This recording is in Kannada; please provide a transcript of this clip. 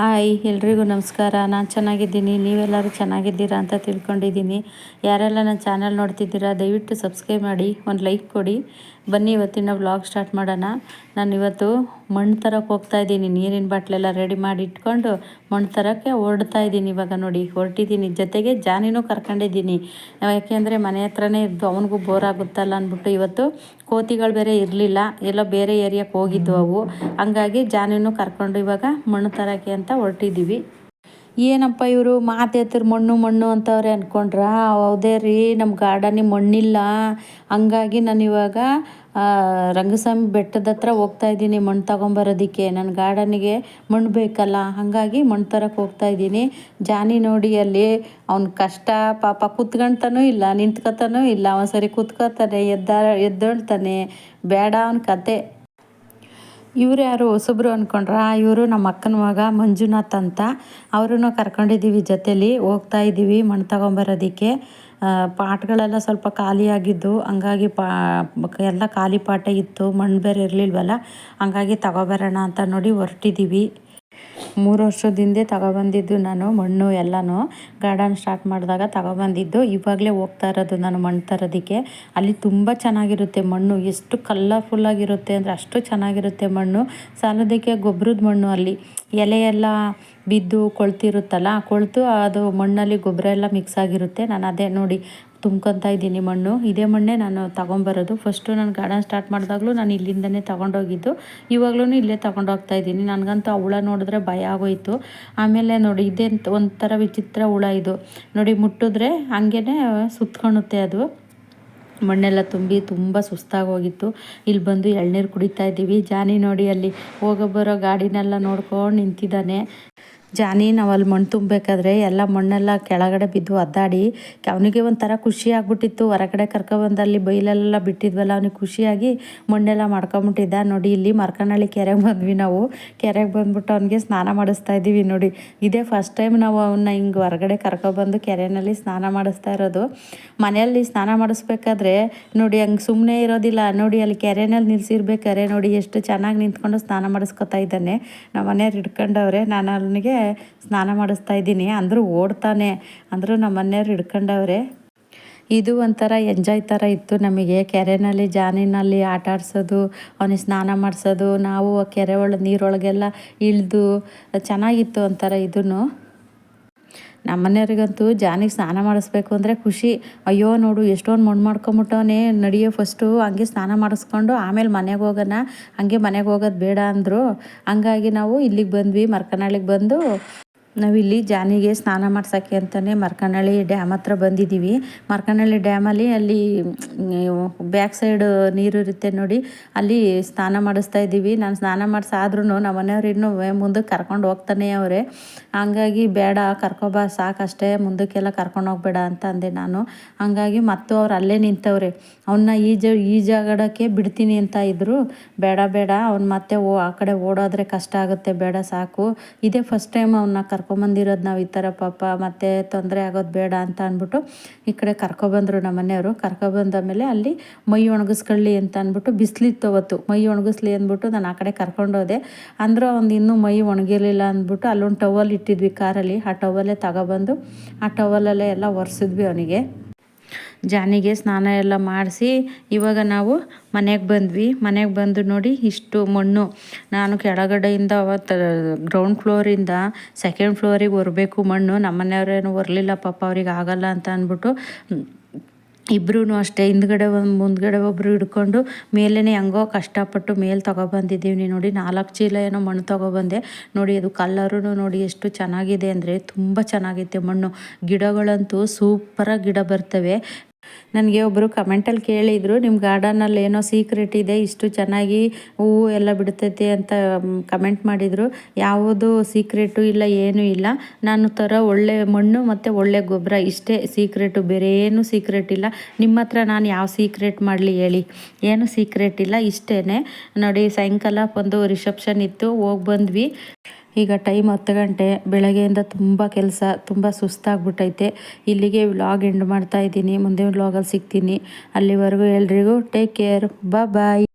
ಹಾಯ್, ಎಲ್ರಿಗೂ ನಮಸ್ಕಾರ. ನಾನು ಚೆನ್ನಾಗಿದ್ದೀನಿ. ನೀವೆಲ್ಲರೂ ಚೆನ್ನಾಗಿದ್ದೀರಾ ಅಂತ ತಿಳ್ಕೊಂಡಿದ್ದೀನಿ. ಯಾರೆಲ್ಲ ನನ್ನ ಚಾನಲ್ ನೋಡ್ತಿದ್ದೀರಾ, ದಯವಿಟ್ಟು ಸಬ್ಸ್ಕ್ರೈಬ್ ಮಾಡಿ, ಒಂದು ಲೈಕ್ ಕೊಡಿ. ಬನ್ನಿ, ಇವತ್ತಿನ ವ್ಲಾಗ್ ಸ್ಟಾರ್ಟ್ ಮಾಡೋಣ. ನಾನು ಇವತ್ತು ಮಣ್ಣು ತರಕ್ಕೆ ಹೋಗ್ತಾ ಇದ್ದೀನಿ. ನೀರಿನ ಬಾಟ್ಲೆಲ್ಲ ರೆಡಿ ಮಾಡಿ ಇಟ್ಕೊಂಡು ಮಣ್ಣು ತರೋಕ್ಕೆ ಹೊರಡ್ತಾ ಇದ್ದೀನಿ ಇವಾಗ ನೋಡಿ. ಹೊರಟಿದ್ದೀನಿ. ಜೊತೆಗೆ ಜಾನಿನೂ ಕರ್ಕೊಂಡಿದ್ದೀನಿ. ಯಾಕೆಂದರೆ ಮನೆ ಹತ್ರನೇ ಇದ್ದು ಅವನಿಗೂ ಬೋರ್ ಆಗುತ್ತಲ್ಲ ಅಂದ್ಬಿಟ್ಟು ಇವತ್ತು ಕೋತಿಗಳು ಬೇರೆ ಇರಲಿಲ್ಲ. ಎಲ್ಲ ಬೇರೆ ಏರಿಯಾಕ್ಕೆ ಹೋಗಿದ್ವು ಅವು. ಹಂಗಾಗಿ ಜಾನಿನೂ ಕರ್ಕೊಂಡು ಇವಾಗ ಮಣ್ಣು ತರಕ್ಕೆ ಅಂತ ಹೊರಟಿದ್ದೀವಿ. ಏನಪ್ಪ ಇವರು ಮಾತು ಮಣ್ಣು ಮಣ್ಣು ಅಂತವ್ರೆ ಅಂದ್ಕೊಂಡ್ರ ಹೌದೇ ರೀ ನಮ್ಮ ಗಾರ್ಡನಿಗೆ ಮಣ್ಣಿಲ್ಲ. ಹಂಗಾಗಿ ನಾನು ಇವಾಗ ರಂಗಸ್ವಾಮಿ ಬೆಟ್ಟದ ಹತ್ರ ಹೋಗ್ತಾ ಇದ್ದೀನಿ ಮಣ್ಣು ತಗೊಂಬರೋದಕ್ಕೆ. ನನ್ನ ಗಾರ್ಡನಿಗೆ ಮಣ್ಣು ಬೇಕಲ್ಲ, ಹಾಗಾಗಿ ಮಣ್ಣು ತರಕ್ಕೆ ಹೋಗ್ತಾ ಇದ್ದೀನಿ. ಜಾನಿ ನೋಡಿ ಅಲ್ಲಿ ಅವ್ನ ಕಷ್ಟ, ಪಾಪ ಕೂತ್ಕೊಳ್ತಾನೂ ಇಲ್ಲ, ನಿಂತ್ಕೊತಾನೂ ಇಲ್ಲ. ಒಂದ್ಸರಿ ಕೂತ್ಕೋತಾನೆ, ಎದ್ದ, ಎದ್ದೊಳ್ತಾನೆ. ಬೇಡ ಅವ್ನ ಕತೆ. ಇವ್ರು ಯಾರು ಹೊಸಬ್ರು ಅಂದ್ಕೊಂಡ್ರ ಇವರು ನಮ್ಮ ಅಕ್ಕನ ಮಗ ಮಂಜುನಾಥ್ ಅಂತ. ಅವರನ್ನು ಕರ್ಕೊಂಡಿದ್ದೀವಿ ಜೊತೇಲಿ, ಹೋಗ್ತಾ ಇದ್ದೀವಿ ಮಣ್ಣು ತಗೊಂಬರೋದಕ್ಕೆ. ಪಾಟ್ಗಳೆಲ್ಲ ಸ್ವಲ್ಪ ಖಾಲಿಯಾಗಿದ್ದು, ಹಂಗಾಗಿ ಪಾ, ಎಲ್ಲ ಖಾಲಿ ಪಾಠ ಇತ್ತು, ಮಣ್ಣು ಬೇರೆ ಇರಲಿಲ್ವಲ್ಲ, ಹಂಗಾಗಿ ತಗೊಬರೋಣ ಅಂತ ನೋಡಿ ಹೊರಟಿದ್ದೀವಿ ಮೂರು ವರ್ಷದ ತಗೊಬಂದಿದ್ದು ನಾನು, ಮಣ್ಣು ಎಲ್ಲನೂ ಗಾರ್ಡನ್ ಸ್ಟಾರ್ಟ್ ಮಾಡಿದಾಗ ತಗೊಬಂದಿದ್ದು. ಇವಾಗಲೇ ಹೋಗ್ತಾ ಇರೋದು ನಾನು ಮಣ್ಣು ತರೋದಕ್ಕೆ. ಅಲ್ಲಿ ತುಂಬ ಚೆನ್ನಾಗಿರುತ್ತೆ ಮಣ್ಣು. ಎಷ್ಟು ಕಲರ್ಫುಲ್ಲಾಗಿರುತ್ತೆ ಅಂದರೆ ಅಷ್ಟು ಚೆನ್ನಾಗಿರುತ್ತೆ ಮಣ್ಣು. ಸಾಲೋದಕ್ಕೆ ಗೊಬ್ಬರದ ಮಣ್ಣು ಅಲ್ಲಿ. ಎಲೆ ಎಲ್ಲ ಬಿದ್ದು ಕೊಳ್ತಿರುತ್ತಲ್ಲ ಕೊಳ್ತು ಅದು ಮಣ್ಣಲ್ಲಿ ಗೊಬ್ಬರ ಎಲ್ಲ ಮಿಕ್ಸ್ ಆಗಿರುತ್ತೆ. ನಾನು ಅದೇ ನೋಡಿ ತುಂಬ್ಕೊತಾ ಇದ್ದೀನಿ ಮಣ್ಣು. ಇದೇ ಮಣ್ಣೆ ನಾನು ತೊಗೊಂಬರೋದು. ಫಸ್ಟು ನಾನು ಗಾರ್ಡನ್ ಸ್ಟಾರ್ಟ್ ಮಾಡಿದಾಗಲೂ ನಾನು ಇಲ್ಲಿಂದನೇ ತೊಗೊಂಡೋಗಿದ್ದು. ಇವಾಗಲೂ ಇಲ್ಲೇ ತೊಗೊಂಡೋಗ್ತಾ ಇದ್ದೀನಿ. ನನಗಂತೂ ಆ ಹುಳ ನೋಡಿದ್ರೆ ಭಯ ಆಗೋಯ್ತು. ಆಮೇಲೆ ನೋಡಿ ಇದೇ ಒಂಥರ ವಿಚಿತ್ರ ಹುಳ ಇದು. ನೋಡಿ ಮುಟ್ಟಿದ್ರೆ ಹಂಗೇ ಸುತ್ಕೊಳುತ್ತೆ ಅದು. ಮಣ್ಣೆಲ್ಲ ತುಂಬಿ ತುಂಬ ಸುಸ್ತಾಗಿ ಹೋಗಿತ್ತು ಇಲ್ಲಿ ಬಂದು ಎಳ್ನೀರು ಕುಡಿತಾ ಇದ್ದೀವಿ. ಜಾನಿ ನೋಡಿ ಅಲ್ಲಿ ಹೋಗೋ ಬರೋ ಗಾಡಿನೆಲ್ಲ ನೋಡ್ಕೊಂಡು ನಿಂತಿದ್ದಾನೆ. ಜಾನಿ, ನಾವು ಅಲ್ಲಿ ಮಣ್ಣು ತುಂಬಬೇಕಾದ್ರೆ ಎಲ್ಲ ಮಣ್ಣೆಲ್ಲ ಕೆಳಗಡೆ ಬಿದ್ದು ಒದ್ದಾಡಿ, ಅವನಿಗೆ ಒಂಥರ ಖುಷಿ ಆಗ್ಬಿಟ್ಟಿತ್ತು. ಹೊರಗಡೆ ಕರ್ಕೊಬಂದು ಅಲ್ಲಿ ಬೈಲೆಲ್ಲ ಬಿಟ್ಟಿದ್ವಲ್ಲ, ಅವನಿಗೆ ಖುಷಿಯಾಗಿ ಮಣ್ಣೆಲ್ಲ ಮಾಡ್ಕೊಂಬಿಟ್ಟಿದ್ದ. ನೋಡಿ, ಇಲ್ಲಿ ಮರ್ಕನಹಳ್ಳಿ ಕೆರೆಗೆ ಬಂದ್ವಿ ನಾವು. ಕೆರೆಗೆ ಬಂದ್ಬಿಟ್ಟು ಅವನಿಗೆ ಸ್ನಾನ ಮಾಡಿಸ್ತಾ ಇದ್ದೀವಿ ನೋಡಿ. ಇದೇ ಫಸ್ಟ್ ಟೈಮ್ ನಾವು ಅವನ್ನ ಹಿಂಗೆ ಹೊರಗಡೆ ಕರ್ಕೊಬಂದು ಕೆರೆಯಲ್ಲಿ ಸ್ನಾನ ಮಾಡಿಸ್ತಾ ಇರೋದು. ಮನೆಯಲ್ಲಿ ಸ್ನಾನ ಮಾಡಿಸ್ಬೇಕಾದ್ರೆ ನೋಡಿ, ಹಂಗೆ ಸುಮ್ಮನೆ ಇರೋದಿಲ್ಲ. ನೋಡಿ, ಅಲ್ಲಿ ಕೆರೆನಲ್ಲಿ ನಿಲ್ಸಿರ್ಬೇಕಾರೆ ನೋಡಿ, ಎಷ್ಟು ಚೆನ್ನಾಗಿ ನಿಂತ್ಕೊಂಡು ಸ್ನಾನ ಮಾಡಿಸ್ಕೊತಾ ಇದ್ದಾನೆ. ನಮ್ಮ ಮನೆಯವ್ರು ಹಿಡ್ಕೊಂಡವ್ರೆ. ನಾನು ಅವನಿಗೆ ಸ್ನಾನ ಮಾಡಿಸ್ತಾ ಇದ್ದೀನಿ. ಅಂದರೂ ಓಡ್ತಾನೆ. ಅಂದರೂ ನಮ್ಮ ಮನೆಯವ್ರು ಹಿಡ್ಕೊಂಡವ್ರೆ. ಇದು ಒಂಥರ ಎಂಜಾಯ್ ಥರ ಇತ್ತು ನಮಗೆ. ಕೆರೆಯಲ್ಲಿ ಜಾನಿನಲ್ಲಿ ಆಟ ಆಡಿಸೋದು, ಅವನಿಗೆ ಸ್ನಾನ ಮಾಡಿಸೋದು, ನಾವು ಕೆರೆ ಒಳ ನೀರೊಳಗೆಲ್ಲ ಇಳಿದು, ಚೆನ್ನಾಗಿತ್ತು ಒಂಥರ ಇದೂ ನಮ್ಮ ಮನೆಯವ್ರಿಗಂತೂ ಜಾನಿಗೆ ಸ್ನಾನ ಮಾಡಿಸ್ಬೇಕು ಅಂದರೆ ಖುಷಿ. ಅಯ್ಯೋ ನೋಡು, ಎಷ್ಟೊಂದು ಮಣ್ಣು ಮಾಡ್ಕೊಂಬಿಟ್ಟವನೇ, ನಡಿಯೋ ಫಸ್ಟು ಹಂಗೆ ಸ್ನಾನ ಮಾಡಿಸ್ಕೊಂಡು ಆಮೇಲೆ ಮನೆಗೆ ಹೋಗೋಣ, ಹಂಗೆ ಮನೆಗೆ ಹೋಗೋದು ಬೇಡ ಅಂದರು. ಹಂಗಾಗಿ ನಾವು ಇಲ್ಲಿಗೆ ಬಂದ್ವಿ, ಮರ್ಕನಹಳ್ಳಿಗೆ ಬಂದು ನಾವಿಲ್ಲಿ ಜಾನಿಗೆ ಸ್ನಾನ ಮಾಡ್ಸೋಕ್ಕೆ ಅಂತಲೇ ಮರ್ಕನಹಳ್ಳಿ ಡ್ಯಾಮ್ ಹತ್ರ ಬಂದಿದ್ದೀವಿ. ಮರ್ಕನಹಳ್ಳಿ ಡ್ಯಾಮಲ್ಲಿ ಅಲ್ಲಿ ಬ್ಯಾಕ್ ಸೈಡ್ ನೀರು ಇರುತ್ತೆ ನೋಡಿ, ಅಲ್ಲಿ ಸ್ನಾನ ಮಾಡಿಸ್ತಾ ಇದ್ದೀವಿ. ನಾನು ಸ್ನಾನ ಮಾಡಿಸಾದ್ರೂ ನಮ್ಮ ಮನೆಯವ್ರು ಇನ್ನೂ ಮುಂದಕ್ಕೆ ಕರ್ಕೊಂಡು ಹೋಗ್ತಾನೆ ಅವರೇ. ಹಂಗಾಗಿ ಬೇಡ, ಕರ್ಕೊಬಾ, ಸಾಕಷ್ಟೇ ಮುಂದಕ್ಕೆಲ್ಲ ಕರ್ಕೊಂಡು ಹೋಗ್ಬೇಡ ಅಂತ ಅಂದೆ ನಾನು. ಹಂಗಾಗಿ ಮತ್ತು ಅವ್ರು ಅಲ್ಲೇ ನಿಂತವ್ರೆ. ಅವನ್ನ ಈಜ ಈಜಾಗಡಕ್ಕೆ ಬಿಡ್ತೀನಿ ಅಂತ ಇದ್ದರು ಬೇಡ ಬೇಡ, ಅವ್ನು ಮತ್ತೆ ಓ, ಆ ಕಡೆ ಓಡೋದ್ರೆ ಕಷ್ಟ ಆಗುತ್ತೆ, ಬೇಡ ಸಾಕು. ಇದೇ ಫಸ್ಟ್ ಟೈಮ್ ಅವನ್ನ ಕರ್ಕೊ ಕರ್ಕೊಂಬಂದಿರೋದು ನಾವು ಈ ಥರ ಪಾಪ, ಮತ್ತೆ ತೊಂದರೆ ಆಗೋದು ಬೇಡ ಅಂತ ಅಂದ್ಬಿಟ್ಟು ಈ ಕಡೆ ಕರ್ಕೊಬಂದರು ನಮ್ಮ ಮನೆಯವರು. ಕರ್ಕೊಬಂದಾಮೇಲೆ ಅಲ್ಲಿ ಮೈ ಒಣಗಿಸ್ಕೊಳ್ಳಿ ಅಂತ ಅಂದ್ಬಿಟ್ಟು ಬಿಸಿಲಿತ್ತು ಅವತ್ತು. ಮೈ ಒಣಗಿಸ್ಲಿ ಅಂದ್ಬಿಟ್ಟು ನಾನು ಆ ಕಡೆ ಕರ್ಕೊಂಡೋದೆ. ಅಂದ್ರೆ ಒಂದು ಇನ್ನೂ ಮೈ ಒಣಗಿರಲಿಲ್ಲ ಅಂದ್ಬಿಟ್ಟು ಅಲ್ಲೊಂದು ಟವಲ್ ಇಟ್ಟಿದ್ವಿ ಕಾರಲ್ಲಿ. ಆ ಟವಲ್ಲೇ ತಗೊಬಂದು, ಆ ಟವಲಲ್ಲೇ ಎಲ್ಲ ಒರೆಸಿದ್ವಿ ಅವನಿಗೆ. ಜಾನಿಗೆ ಸ್ನಾನ ಎಲ್ಲ ಮಾಡಿಸಿ ಇವಾಗ ನಾವು ಮನೆಗೆ ಬಂದ್ವಿ. ಮನೆಗೆ ಬಂದು ನೋಡಿ ಇಷ್ಟು ಮಣ್ಣು. ನಾನು ಕೆಳಗಡೆಯಿಂದ ಅವತ್ತು ಗ್ರೌಂಡ್ ಫ್ಲೋರಿಂದ ಸೆಕೆಂಡ್ ಫ್ಲೋರಿಗೆ ಬರಬೇಕು ಮಣ್ಣು. ನಮ್ಮ ಮನೆಯವ್ರೇನು ಬರಲಿಲ್ಲ ಪಾಪ, ಅವ್ರಿಗೆ ಆಗಲ್ಲ ಅಂತ ಅಂದ್ಬಿಟ್ಟು ಇಬ್ಬರೂ ಅಷ್ಟೇ, ಹಿಂದ್ಗಡೆ ಒಂದು ಮುಂದ್ಗಡೆ ಒಬ್ಬರು ಹಿಡ್ಕೊಂಡು ಮೇಲೇ ಹೆಂಗೋ ಕಷ್ಟಪಟ್ಟು ಮೇಲೆ ತೊಗೊಬಂದಿದ್ದೀವಿ ನೋಡಿ, ನಾಲ್ಕು ಚೀಲ ಏನೋ ಮಣ್ಣು ತೊಗೊಬಂದೆ. ನೋಡಿ ಅದು ಕಲ್ಲರೂ ನೋಡಿ ಎಷ್ಟು ಚೆನ್ನಾಗಿದೆ ಅಂದರೆ ತುಂಬ ಚೆನ್ನಾಗೈತೆ ಮಣ್ಣು. ಗಿಡಗಳಂತೂ ಸೂಪರಾಗಿ ಗಿಡ ಬರ್ತವೆ. ನನಗೆ ಒಬ್ಬರು ಕಮೆಂಟಲ್ಲಿ ಕೇಳಿದರು ನಿಮ್ಮ ಗಾರ್ಡನಲ್ಲಿ ಏನೋ ಸೀಕ್ರೆಟ್ ಇದೆ, ಇಷ್ಟು ಚೆನ್ನಾಗಿ ಹೂವು ಎಲ್ಲ ಬಿಡ್ತೈತೆ ಅಂತ ಕಮೆಂಟ್ ಮಾಡಿದರು. ಯಾವುದು ಸೀಕ್ರೆಟು ಇಲ್ಲ, ಏನೂ ಇಲ್ಲ. ನಾನು ಥರ ಒಳ್ಳೆ ಮಣ್ಣು ಮತ್ತು ಒಳ್ಳೆ ಗೊಬ್ಬರ, ಇಷ್ಟೇ ಸೀಕ್ರೆಟು ಬೇರೆ ಏನೂ ಸೀಕ್ರೆಟ್ ಇಲ್ಲ. ನಿಮ್ಮ ಹತ್ರ ನಾನು ಯಾವ ಸೀಕ್ರೆಟ್ ಮಾಡಲಿ ಹೇಳಿ. ಏನು ಸೀಕ್ರೆಟ್ ಇಲ್ಲ ಇಷ್ಟೇ ನೋಡಿ, ಸಾಯಂಕಾಲ ಒಂದು ರಿಸೆಪ್ಷನ್ ಇತ್ತು, ಹೋಗಿ ಬಂದ್ವಿ. ಈಗ ಟೈಮ್ ಹತ್ತು ಗಂಟೆ, ಬೆಳಗ್ಗೆಯಿಂದ ತುಂಬ ಕೆಲಸ, ತುಂಬ ಸುಸ್ತಾಗ್ಬಿಟ್ಟೈತೆ. ಇಲ್ಲಿಗೆ ವ್ಲಾಗ್ ಎಂಡ್ ಮಾಡ್ತಾ ಇದ್ದೀನಿ ಮುಂದೆ ವ್ಲಾಗಲ್ಲಿ ಸಿಗ್ತೀನಿ. ಅಲ್ಲಿವರೆಗೂ ಎಲ್ರಿಗೂ ಟೇಕ್ ಕೇರ್ ಬಾಯ್